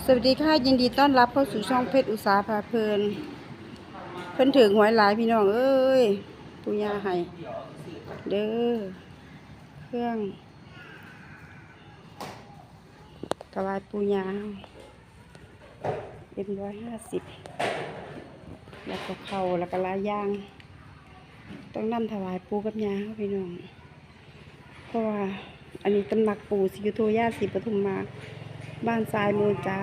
สวัสดีค่ะยินดีต้อนรับเข้าสู่ช่องเพชรอุตสาหพาเพลิน เพิ่นถึงหวยหลายพี่น้องเอ้ยปุญญาให้เด้อเครื่องกวายปุญญาเอ็มร้อยห้าสิบแล้วก็เข่าแล้วก็ลายยาง ต้องนำถวายปูกับยาพี่น้อง เพราะว่าอันนี้ตำหนักปูสิยุโธยาสีปทุมมา บ้านทรายมูลจ้า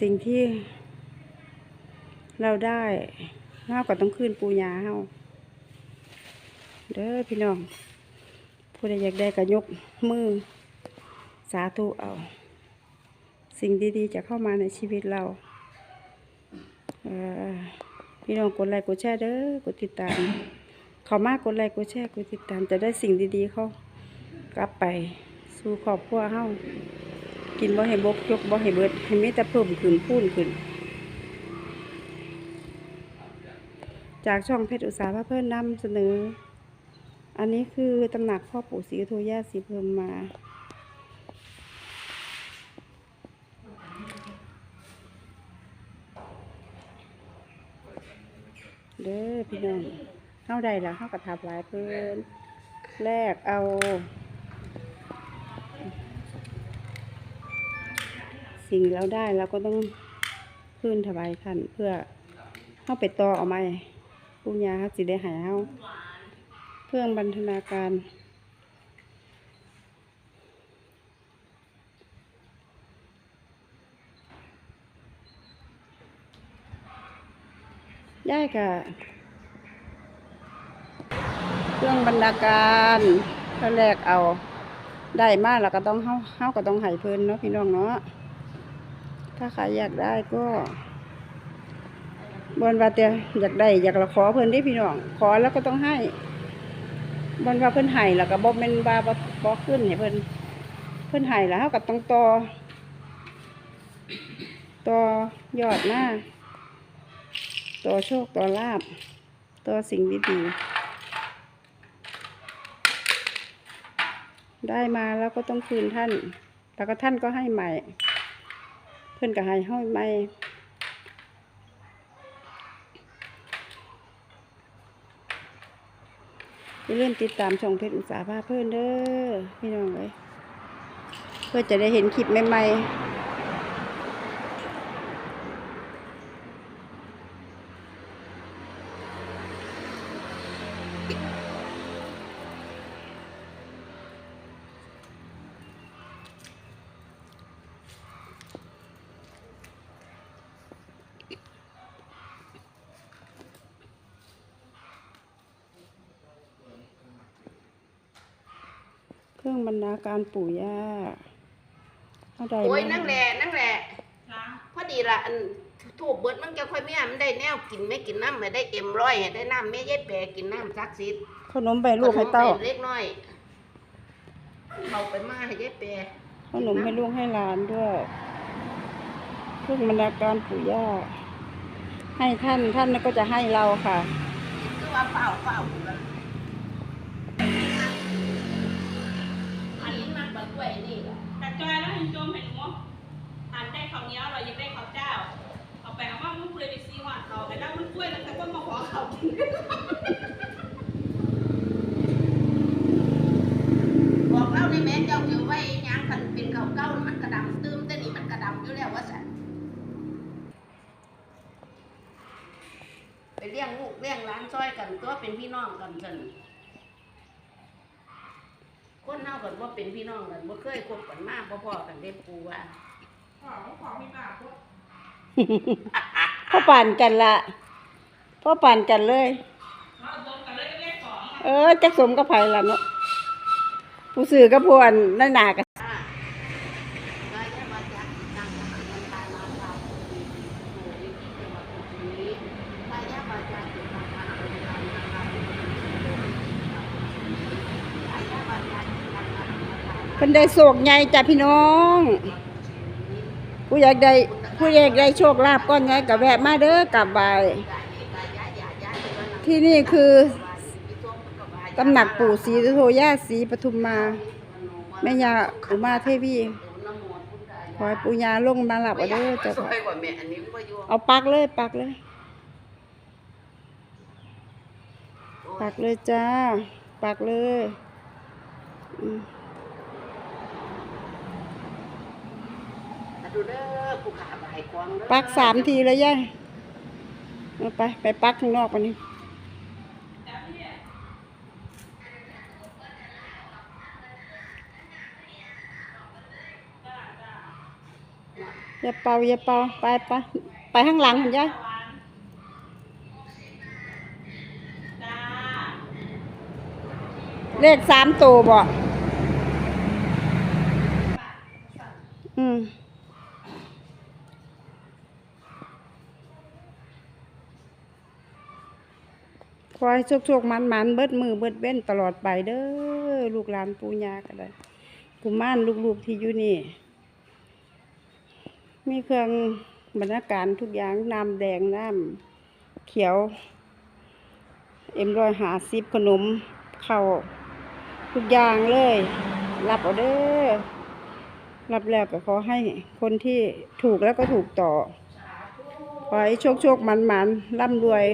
สิ่งที่ เราได้เฮาก็ต้องคืนปูยาเฮาเด้อพี่น้อง ผู้ใดอยากได้ก็ยกมือ สาธุเอา สิ่งดีๆจะเข้ามาในชีวิตเราเออพี่น้องกดไลค์กดแชร์เด้อกดติดตามเขามากกดไลค์กดแชร์กดติดตามจะได้สิ่งดีๆเข้า กลับไปสู่ครอบครัวเฮากินบ่ให้บกยกบ่ให้เบิดให้มีแต่เพิ่มขึ้นพูนขึ้น จากช่องเพชรอุตสาหะเพื่อนนำเสนอ อันนี้คือตำหนักพ่อปู่ศรีอยุธยาศรีเพิ่มมาเด้อพี่น้องเข้าใดแล้วเข้ากระทับหลายเพื่อนแรกเอา สิ่งเราได้เราก็ต้องพื้นถวายท่านเพื่อเข้าไปต่อเอาไหมปุญญาเขาสิได้หายเฮาเพื่องบรรณาการได้ค่ะ เครื่องบรรณาการถ้าแรกเอา ได้มากเราก็ต้องเฮาเฮาก็ต้องให้เพลินเนาะพี่น้องเนาะ ถ้าใครอยากได้ก็บนว่าแต่อยากได้อยากละขอเพิ่นได้พี่น้อง ขอแล้วก็ต้องให้บนว่าเพิ่นให้แล้วก็บ่แม่นว่าบ่บ่ขึ้นให้เพิ่นเพิ่นให้แล้วเฮาก็ต้องต่อต่อยอดหน้าต่อโชคต่อลาบต่อสิ่งดีๆได้มาแล้วก็ต้องคืนท่าน แล้วก็ท่านก็ให้ใหม่ พื่อนก็ให้ห้อยใหม่อย่าลืมติดตามช่องเพชรอุตสาหะเพื่อนเด้อพี่น้องเลยเพื่อจะได้เห็นคลิปใหม่ๆ เครื่องบรรณาการปู่ย่าเอาใดโอ้ยมานั่งแหละนั่งแหละพอดีละอันถูกเบิดมันจะค่อยไม่มันได้แนวกินไม่กินน้ำไม่ได้เอ็มร้อยได้น้ำไม่ย็ดแปรกินน้ำซักซิดขนมไปลูกให้เต้าขนมไปเล็กน้อยเขาไปมาให้ย็ดแปรขนมให้ลูกให้หลานด้วย เครื่องบรรณาการปู่ย่า ให้ท่านท่านก็จะให้เราค่ะ คือว่าเปล่าเปล่าอันนี้มันบักกล้วยนี่ล่ะ แต่ จอยแล้วหนโจมเห็นหมูหันได้ข้าวเหนียวเราอยังได้ข้าวเจ้า เอาไปเอาว่ามันเปลือยไปซีหอดเขาไปแล้วมันกล้วยแล้วแต่คนมาขอเขากินบอกเล่าในแม่เจ้าอยู่ไว้ยังคันเป็นเขาวเก้ามันกระดำตื้มแต่นี่มันกระดำอยู่แล้วว่าสันไปเลี้ยงลูกเลี้ยงหล้านซอยกันตัวเป็นพี่น้องกันสัน คนเฮากันว่าเป็นพี่น้องกันว่าเคยคบกันมากพ่อๆกันเด็ปูว่าขอขอมีบาปพวกพ่อปั่นกันละพ่อปั่นกันเลย เออจักสมกับไผล่ะเนาะผู้สื่อกับพวนนั่นหนากัน อ่าก็จะมาจากนั่งกันกันตายมาเปล่าโอ้ยที่จังหวัดอุบลนี้ถ้าอยากมาจากจุดต่างๆเป็นการนะครับถ้าอยากมาจากจุดต่างๆ เพิ่นได้โศกใหญ่จ้ะพี่น้อง ผู้อยากได้ผู้อยากได้โชคลาภก้อนใหญ่ก็แวะมาเด้อกลับบ่ายที่นี่คือตำหนักปู่ศรีโทย่าศรีปทุมมาแม่ยาอุมาเทวีน้ำมนต์พุทธายาขอปูยาลงมาหลับเอาเด้อจ้ะเอาปักเลยปักเลยปักเลยจ้าปักเลยอืม มา ดูเด้อผู้ขาบายกวางเด้อปักสามทีเลยย่าเอาไป ไปปักข้างนอกวันนี้อย่าเป่าอย่าเป่าไปไปไปข้างหลังเห็นย่ายตะวันจ้าเลขสามตัวบ่อืมข อให้โชคๆมันๆเบิดมือเบิดเว้นตลอดไปเด้อลูกหลานปูยาก็ได้กุมารลูกๆที่อยู่นี่ มีเครื่องบรรณาการทุกอย่างน้ำแดงน้ำเขียว เอ็มรอยหาสิบขนมข้าวทุกอย่างเลย รับเอาเด้อรับแล้วก็ขอให้คนที่ถูกแล้วก็ถูกต่อ ขอให้โชคโชคมันมันร่ำรวย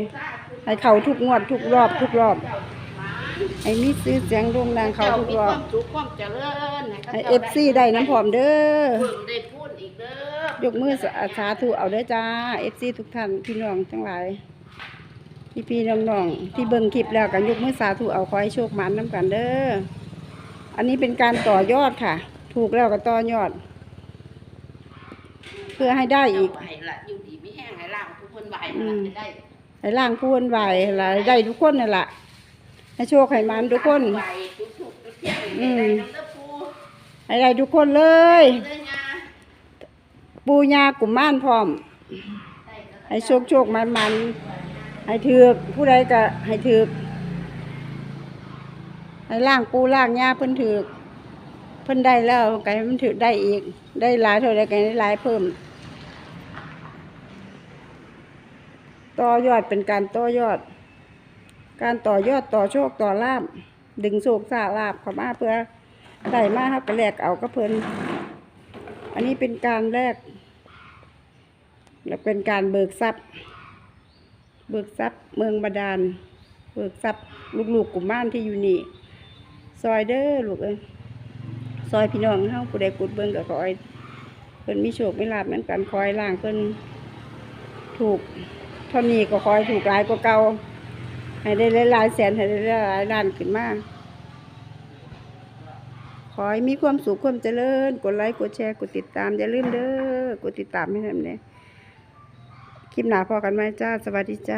ให้เขาทุกงวดทุกรอบทุกรอบให้มีซื้อเสียงโด่งดังเขาทุกรอบมีความสุขความเจริญให้เอฟซีได้น้ำผอมเด้อเพิ่งได้พูดอีกเด้อยกมือสาสาธุเอาเด้อจ้าเอฟซีทุกท่านพี่น้องทั้งหลายพี่พี่น้องน้องๆที่เบิ่งคลิปแล้วกันยกมือสาธุเอาขอให้โชคมันน้ำกันเด้ออันนี้เป็นการต่อยอดค่ะ ถูกแล้วก็ต่อยอด เพื่อให้ได้อีกไหวละอยู่ดีไม่แห้งให้ล่างทุกคนไหวอืละมจะได้ ให้ล่างพูนไหวหลายได้ทุกคนนั่นแหละให้โชคให้มันทุกคนไหวทุกทุกทุกเที่ยงอืม ได้น้ำเต้าปูให้ได้ทุกคนเลยเด้อยาปูญากุมมารพร้อมได้ก็ได้ให้โชคโชคมันมันให้ถือกผู้ใดก็ให้ถือกให้ล่างปูล่างญาเพิ่นถือกเพิ่นได้แล้วก็ให้มันถือได้อีก ได้หลายเท่าใดก็ให้ได้หลายเพิ่ม ต่อยอดเป็นการต่อยอด การต่อยอดต่อโชคต่อลาบดึงโชคสาลาบเข้ามาเพื่อได้มาครับก็แลกเอาก็เพิ่นอันนี้เป็นการแลกและเป็นการเบิกทรัพย์ เบิกทรัพย์เมืองบาดาล เบิกทรัพย์ลูกๆกลุ่มบ้านที่อยู่นี่ซอยเด้อลูกเอ้ยซอยพี่น้องเฮาผู้ใดกุดเบิ่งก็ขอให้เพิ่นมีโชคมีลาภเหมือนกันคอยล่างเพิ่นถูก เท่านี้ก็คอยถูกหลายกว่าเก่าให้ได้หลายแสนให้ได้หลายล้านขึ้นมาขอให้มีความสุขความเจริญ กดไลค์กดแชร์กดติดตามอย่าลืมเด้อกดติดตามให้ทำเนี่ยคลิปหนาพอกันไหมจ้า สวัสดีจ้า